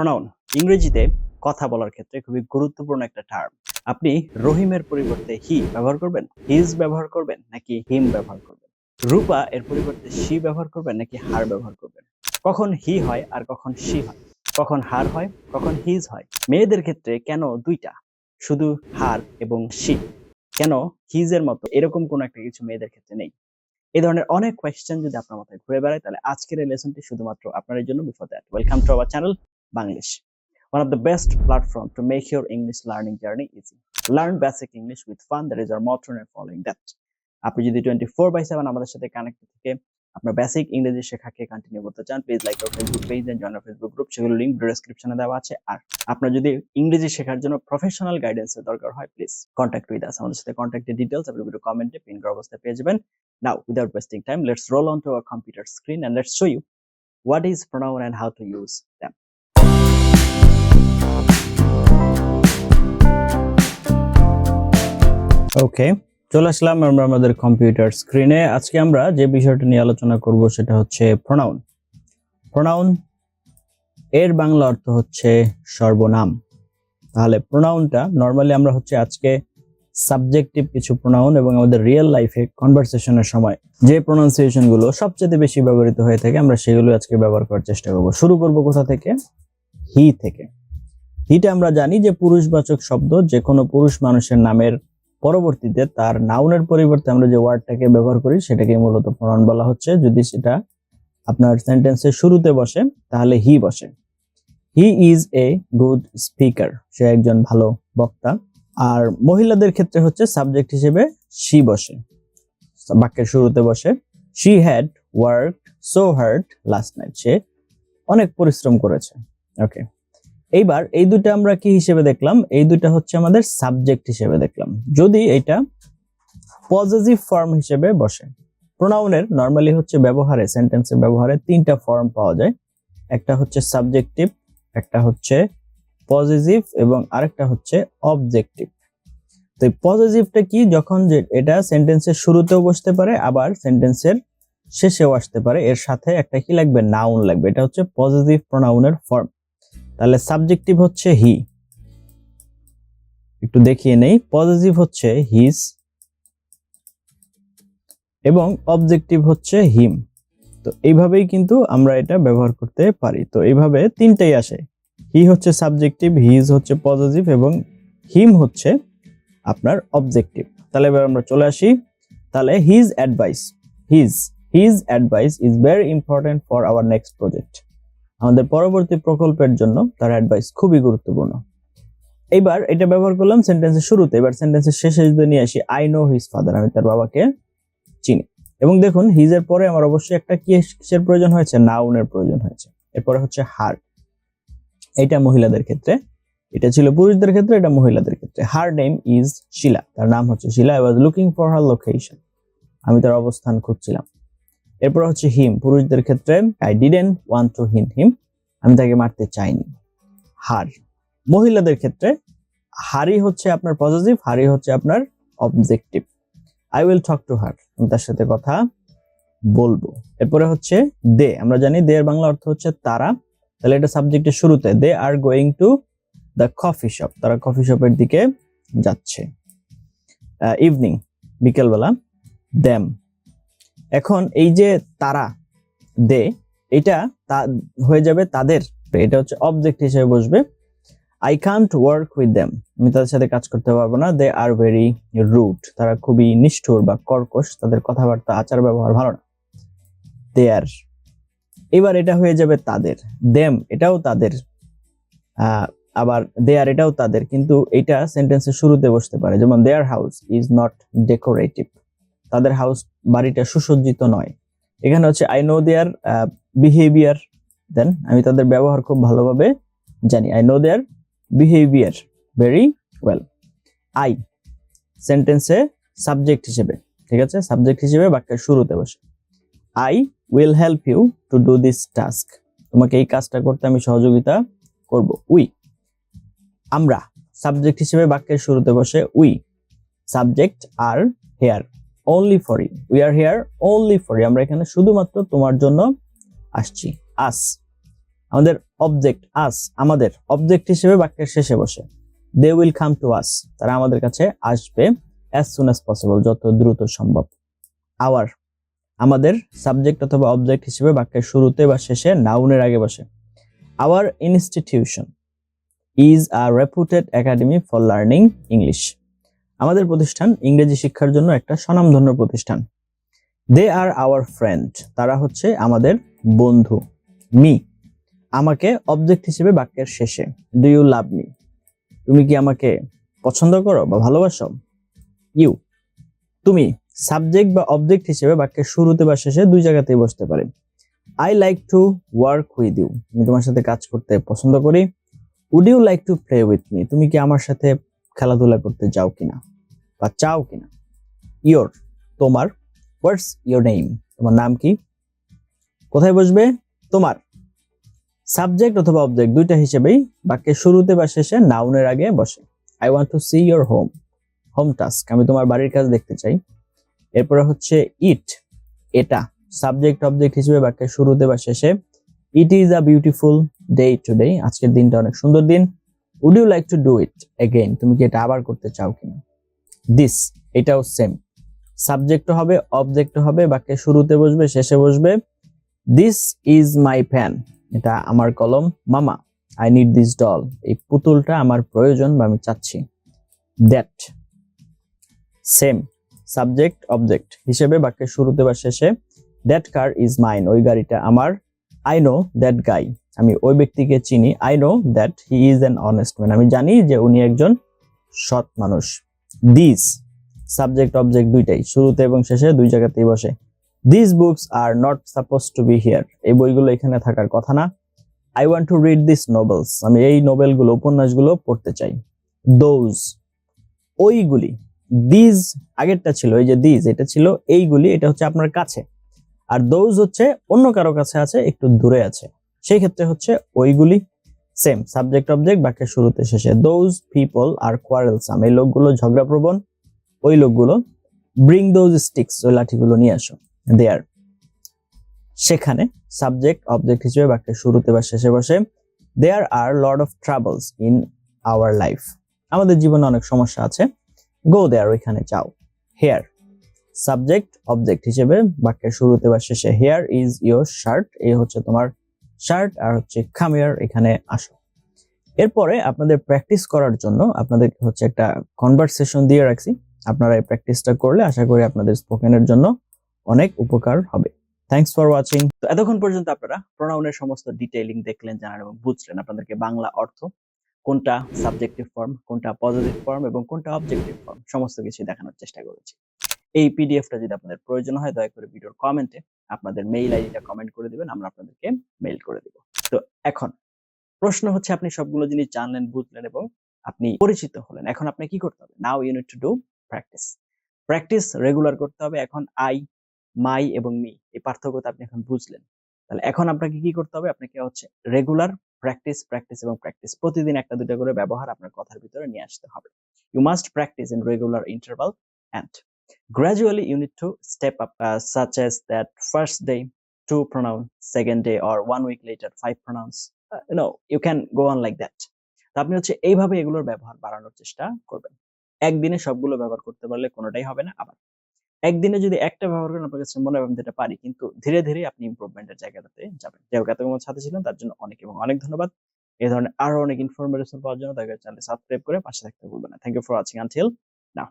Pronoun ইংরেজিতে কথা বলার ক্ষেত্রে খুবই গুরুত্বপূর্ণ একটা টার্ম আপনি রহিমের পরিবর্তে হি ব্যবহার করবেন? হিজ ব্যবহার করবেন নাকি হিম ব্যবহার করবেন? রূপা এর পরিবর্তে সি ব্যবহার করবেন নাকি হার ব্যবহার করবেন? কখন হি হয় আর কখন সি হয়? কখন হার হয়, কখন হিজ হয়? মেয়েদের ক্ষেত্রে কেন দুইটা? শুধু হার এবং সি কেন হিজের মতো এরকম কোনো একটা কিছু মেয়েদের ক্ষেত্রে নেই? এই ধরনের অনেক কোয়েশ্চেন যদি আপনার মাথায় ঘুরে বেড়ায়, তাহলে আজকের এই লেসনটি শুধুমাত্র আপনার জন্য before that welcome to our channel Banglish one of the best platform to make your English learning journey easy. Learn basic English with fun. That is our motto and following that. আপনি যদি twenty four by seven আমাদের সাথে connect থেকে, আপনার basic ইংরেজি শেখাকে continue করতে চান please like our Facebook page and join Facebook group সেগুলো লিঙ্ক ডেসক্রিপশনে দেওয়া আছে আর আপনার যদি ইংরেজি শেখার জন্য প্রফেশনাল গাইডেন্সের দরকার হয় প্লিজ কন্ট্যাক্ট উইথ আস আমাদের সাথে কন্ট্যাক্টের ডিটেলস আপনি ভিডিও কমেন্টে পিন করা অবস্থায় পেয়ে যাবেন now without wasting time let's roll on to our computer screen and let's show you what is pronoun and how to use them okay চলে আসলাম আমরা আমাদের কম্পিউটার স্ক্রিনে আজকে আমরা যে বিষয়টা নিয়ে আলোচনা করব সেটা হচ্ছে প্রোনাউন প্রোনাউন এর বাংলা অর্থ হচ্ছে সর্বনাম। তাহলে প্রোনাউনটা নর্মালি আমরা হচ্ছে আজকে সাবজেক্টিভ কিছু প্রোনাউন এবং আমাদের রিয়েল লাইফে কনভারসেশনের সময় যে প্রোনাউন্সিয়েশনগুলো সবচেয়ে বেশি ব্যবহৃত হয়ে থাকে, আমরা সেগুলো আজকে ব্যবহার করার চেষ্টা করব। শুরু করব কোথা থেকে? হি থেকে। হিটা আমরা জানি যে পুরুষবাচক শব্দ যে কোনো পুরুষ মানুষের নামের পরবর্তীতে তার নাউনের পরিবর্তে আমরা যে ওয়ার্ডটাকে ব্যবহার করি সেটাকে মূলত প্রণয়ন বলা হচ্ছে। যদি সেটা আপনার সেন্টেন্সের শুরুতে বসে, তাহলে হি বসে। He is a good speaker সে একজন ভালো বক্তা। আর মহিলাদের ক্ষেত্রে হচ্ছে সাবজেক্ট হিসেবে শি বসে। বাক্যের শুরুতে বসে she had work so hard last night সে অনেক পরিশ্রম করেছে। ওকে এইবার এই দুটো আমরা কি হিসেবে দেখলাম? এই দুটা হচ্ছে আমাদের সাবজেক্ট হিসেবে দেখলাম। যদি এটা পজিটিভ ফর্ম হিসেবে বসে। প্রোনাউনের নর্মালি হচ্ছে ব্যবহারে সেন্টেন্সের ব্যবহারে তিনটা ফর্ম পাওয়া যায়। একটা হচ্ছে সাবজেক্টিভ একটা হচ্ছে পজিটিভ এবং আরেকটা হচ্ছে অবজেক্টিভ তো এই পজিটিভটা কি? যখন যে এটা সেন্টেন্সের শুরুতেও বসতে পারে, আবার সেন্টেন্সের শেষেও আসতে পারে। এর সাথে একটা কি লাগবে? নাউন লাগবে। এটা হচ্ছে পজিটিভ প্রোনাউনের ফর্ম তাহলে সাবজেক্টিভ হচ্ছে হি একটু দেখিয়ে নেই। পজিটিভ হচ্ছে হিজ এবং অবজেক্টিভ হচ্ছে হিম তো এইভাবেই কিন্তু আমরা এটা ব্যবহার করতে পারি। তো এইভাবে তিনটাই আসে। হি হচ্ছে সাবজেক্টিভ হিজ হচ্ছে পজিটিভ এবং হিম হচ্ছে আপনার অবজেক্টিভ তাহলে এবার আমরা চলে আসি। তাহলে his advice his his advice is very important for our next project আমাদের পরবর্তী প্রকল্পের জন্য তার অ্যাডভাইস খুবই গুরুত্বপূর্ণ। এইবার এটা ব্যবহার করলাম সেন্টেন্সের শুরুতে। এবার সেন্টেন্সের শেষে যদি নিয়ে আসি আই নো হিজ ফাদার আমি তার বাবাকে চিনি। এবং দেখুন হিজের পরে আমার অবশ্যই একটা কিসের প্রয়োজন হয়েছে? নাউনের প্রয়োজন হয়েছে। এরপরে হচ্ছে হার এটা মহিলাদের ক্ষেত্রে। এটা ছিল পুরুষদের ক্ষেত্রে, এটা মহিলাদের ক্ষেত্রে। হার নেম ইজ শিলা তার নাম হচ্ছে Sheela I was looking for her location আমি তার অবস্থান খুঁজছিলাম। এরপর হচ্ছে হিম পুরুষদের ক্ষেত্রে আই ডিডেন্ট ওয়ান্ট টু হিন হিম আমি তাকে মারতে চাইনি। হার মহিলাদের ক্ষেত্রে হারি হচ্ছে আপনার পজিটিভ হারি হচ্ছে আপনার objective I will talk to her আমি তার সাথে কথা বলব। এরপরে হচ্ছে দে আমরা জানি দে এর বাংলা অর্থ হচ্ছে তারা। তাহলে এটা সাবজেক্টের শুরুতে they are going to the coffee shop তারা কফি শপের দিকে যাচ্ছে। ইভিনিং বিকেলবেলা দ্যাম এখন এই যে তারা দে এটা তা হয়ে যাবে তাদের। এটা হচ্ছে অবজেক্ট হিসেবে বসবে। I can't work with them আমি তাদের সাথে কাজ করতে পারব না। দে আর ভেরি রুট তারা খুবই নিষ্ঠুর বা কর্কশ। তাদের কথাবার্তা, আচার, ব্যবহার ভালো না। দে আর এবার এটা হয়ে যাবে তাদের। দেম এটাও তাদের। আবার দে আর এটাও তাদের। কিন্তু এটা সেন্টেন্সের শুরুতে বসতে পারে। যেমন their house is not decorative তাদের হাউস বাড়িটা সুসজ্জিত নয়। এখানে হচ্ছে I know their behaviour then আমি তাদের ব্যবহার খুব ভালোভাবে জানি। I know their behaviour very well I সেন্টেন্সে সাবজেক্ট হিসেবে, ঠিক আছে? সাবজেক্ট হিসেবে বাক্যের শুরুতে বসে। I will help you to do this task তোমাকে এই কাজটা করতে আমি সহযোগিতা করব। উই আমরা সাবজেক্ট হিসেবে বাক্যের শুরুতে বসে we subject are here only for you we are here only for you আমরা এখানে শুধুমাত্র তোমার জন্য আসছি। আস আমাদের অবজেক্ট আস আমাদের অবজেক্ট হিসেবে বাক্যের শেষে বসে। They will come to us তারা আমাদের কাছে আসবে অ্যাজ সুন অ্যাজ পসিবল যত দ্রুত সম্ভব। আওয়ার আমাদের সাবজেক্ট অথবা অবজেক্ট হিসেবে বাক্যের শুরুতে বা শেষে নাউনের আগে বসে। Our institution is a reputed academy for learning English আমাদের প্রতিষ্ঠান ইংরেজি শিক্ষার জন্য একটা স্বনামধন্য প্রতিষ্ঠান। দে আর আওয়ার ফ্রেন্ড তারা হচ্ছে আমাদের বন্ধু। মি আমাকে অবজেক্ট হিসেবে বাক্যের শেষে ডু ইউ লাভ মি তুমি কি আমাকে পছন্দ করো বা ভালোবাসো? ইউ তুমি সাবজেক্ট বা অবজেক্ট হিসেবে বাক্যের শুরুতে বা শেষে দুই জায়গাতেই বসতে পারে। I like to work with you আমি তোমার সাথে কাজ করতে পছন্দ করি। Would you like to play with me তুমি কি আমার সাথে খেলাধুলা করতে যাও কিনা বা চাও কিনা? ইয়োর তোমার. হোয়াটস ইয়োর নেম তোমার নাম কি? কোথায় বসবে? তোমার। সাবজেক্ট অথবা অবজেক্ট দুইটা হিসেবেই বাক্যের শুরুতে বা শেষে নাউনের আগে বসে। I want to see your home home task আমি তোমার বাড়ির কাজ দেখতে চাই। এরপরে হচ্ছে ইট এটা। সাবজেক্ট, অবজেক্ট হিসেবে বাক্যের শুরুতে বা শেষে it is a beautiful day today আজকের দিনটা অনেক সুন্দর দিন। Would you like to do it again তুমি কি এটা আবার করতে চাও কিনা? দিস এটাও সেম সাবজেক্টও হবে অবজেক্টও হবে, বাক্যের শুরুতে বসবে, শেষে বসবে। দিস ইজ মাই ফ্যান এটা আমার কলম। মামা আই নিড দিস ডল এই পুতুলটা আমার প্রয়োজন বা আমি চাচ্ছি। দ্যাট সেম সাবজেক্ট অবজেক্ট হিসেবে বাক্যের শুরুতে বা শেষে দ্যাট কার ইজ মাইন ওই গাড়িটা আমার। আই নো দ্যাট গাই আমি ওই ব্যক্তিকে চিনি। I know that he is an honest man আমি জানি যে উনি একজন সৎ মানুষ। দিস সাবজেক্ট অবজেক্ট দুইটাই। শুরুতে এবং শেষে দুই জায়গাতেই বসে। This books are not suppose to be here এই বইগুলো এখানে থাকার কথা না। I want to read this novels আমি এই নোবেলগুলো উপন্যাসগুলো পড়তে চাই। দোজ ওইগুলি দিজ আগেরটা ছিল, এই যে দিজ এটা ছিল, এইগুলি, এটা হচ্ছে আপনার কাছে। আর দোজ হচ্ছে, অন্য কারও কাছে আছে, একটু দূরে আছে। সেই ক্ষেত্রে হচ্ছে, ওইগুলি সেম সাবজেক্ট অবজেক্ট বাক্যের শুরুতে, শেষে। দোজ পিপল আর কোয়ারেলসাম এই লোকগুলো ঝগড়া প্রবণ ওই লোকগুলো ব্রিং দোজ স্টিক্স ওই লাঠিগুলো নিয়ে আসো। দেয়ার সেখানে সাবজেক্ট অবজেক্ট হিসেবে বাক্যের শুরুতে বা শেষে বসে there are lord of travels in our life আমাদের জীবনে অনেক সমস্যা আছে। গো দেয়ার ওইখানে যাও। হেয়ার সাবজেক্ট অবজেক্ট হিসেবে বাক্যের শুরুতে বা শেষে হেয়ার ইজ ইয়োর শার্ট এই হচ্ছে তোমার শার্ট আর হচ্ছে খামিয়ার এখানে আসো। এরপরে আপনাদের প্র্যাকটিস করার জন্য আপনাদের হচ্ছে একটা কনভারসেশন দিয়ে রাখছি। আপনারা এই প্র্যাকটিসটা করলে আশা করি আপনাদের স্পোকেনের জন্য অনেক উপকার হবে। থ্যাংকস ফর ওয়াচিং তো এতক্ষণ পর্যন্ত আপনারা প্রোনাউনের সমস্ত ডিটেইলিং দেখলেন, জানার এবং বুঝলেন আপনাদেরকে বাংলা অর্থ, কোনটা সাবজেক্টিভ ফর্ম কোনটা পজিটিভ ফর্ম এবং কোনটা অবজেক্টিভ ফর্ম সমস্ত কিছু দেখানোর চেষ্টা করেছি। এই পিডিএফটা যদি আপনাদের প্রয়োজন হয়, দয়া করে ভিডিওর কমেন্টে আপনাদের মেইল আইডিটা কমেন্ট করে দিবেন, আমরা আপনাদেরকে মেইল করে দিব। তো এখন, প্রশ্ন হচ্ছে আপনি সবগুলো জিনিস জানলেন, বুঝলেন এবং আপনি পরিচিত হলেন। এখন আপনি কি করতে হবে? Now you need to do practice practice regular করতে হবে। এখন আই মাই এবং মি এই পার্থক্যটা আপনি এখন বুঝলেন। তাহলে এখন আপনাকে কি করতে হবে? আপনাকে হচ্ছে রেগুলার প্র্যাকটিস প্র্যাকটিস এবং প্র্যাকটিস প্রতিদিন একটা দুটা করে ব্যবহার আপনার কথার ভিতরে নিয়ে আসতে হবে। You must practice in regular interval and gradually you need to step up uh, such as that first day two pronoun second day or one week later five pronouns uh, no you can go on like that আপনি হচ্ছে এইভাবে এগুলোর ব্যবহার বাড়ানোর চেষ্টা করবেন। একদিনে সবগুলো ব্যবহার করতে পারলে কোনোটাই হবে না আবার। একদিনে যদি একটা ব্যবহার করেন, আপনার কাছে মনে হবে আমি পারি। কিন্তু ধীরে ধীরে আপনি ইম্প্রুভমেন্টের জায়গাটাতে যাবেন। যাই হোক এতক্ষণ সাথে ছিলেন, তার জন্য অনেক এবং অনেক ধন্যবাদ। এই ধরনের আরও অনেক ইনফরমেশন পাওয়ার জন্য করে চ্যানেল সাবস্ক্রাইব করে পাশে থাকতে ভুলবেন না। Thank you for watching until now